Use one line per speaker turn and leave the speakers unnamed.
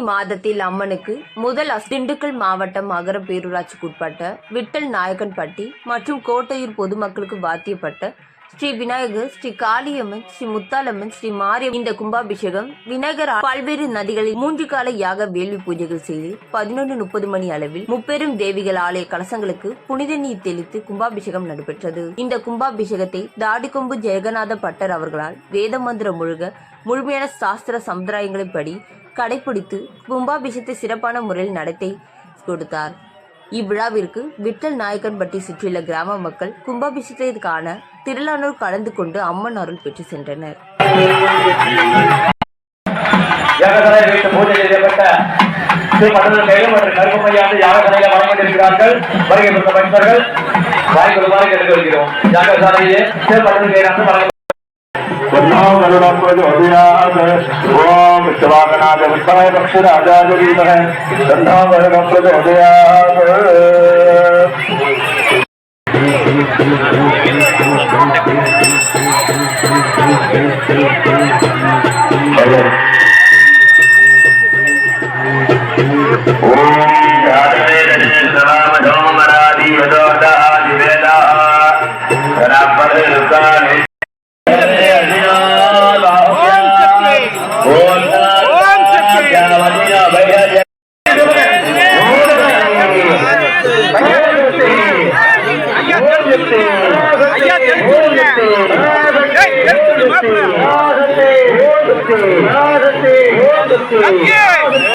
மாதத்தில் அம்மனுக்கு முதல் திண்டுக்கல் மாவட்டம் அகரம் பேரூராட்சிக்குட்பட்ட விட்டல் நாயக்கன்பட்டி மற்றும் கோட்டையூர் பொதுமக்களுக்கு வாத்தியப்பட்ட ஸ்ரீ விநாயகர் ஸ்ரீ காளியம்மன் ஸ்ரீ முத்தாலம்மன் ஸ்ரீ மாரியம் இந்த கும்பாபிஷேகம் விநாயகர் பல்வேறு நதிகளில் மூன்று கால யாக வேள்வி பூஜைகள் செய்து பதினொன்று முப்பது மணி அளவில் முப்பெரும் தேவிகள் ஆலய கலசங்களுக்கு புனித நீர் தெளித்து கும்பாபிஷேகம் நடைபெற்றது. இந்த கும்பாபிஷேகத்தை தாடிக்கொம்பு ஜெகநாத பட்டர் அவர்களால் வேத மந்திரம் முழுக முழுமையான சாஸ்திர சம்பிரதாயங்களின்படி கடைபிடித்து கும்பாபிஷேகத்தை சிறப்பான முறையில் நடத்தி கொடுத்தார். இவ்விழாவிற்கு விட்டல் நாயக்கன்பட்டி சுற்றியுள்ள கிராம மக்கள் கும்பாபிஷேகத்தை காண திருளானூர் கலந்து கொண்டு அம்மன் அருள் பெற்று சென்றனர்.
யாகசலை வைத்து பூஜை செய்யப்பட்ட ஸ்ரீ மண்டல கையில் வருகை பெற்ற பக்தர்கள் வாய்க்கொள்ளுமாறு கேட்டுக்கொள்கிறோம்
جو پڪش راجا ڪندا ڀرو هلي ஓதத்தை ஓதத்தை
ஓதத்தை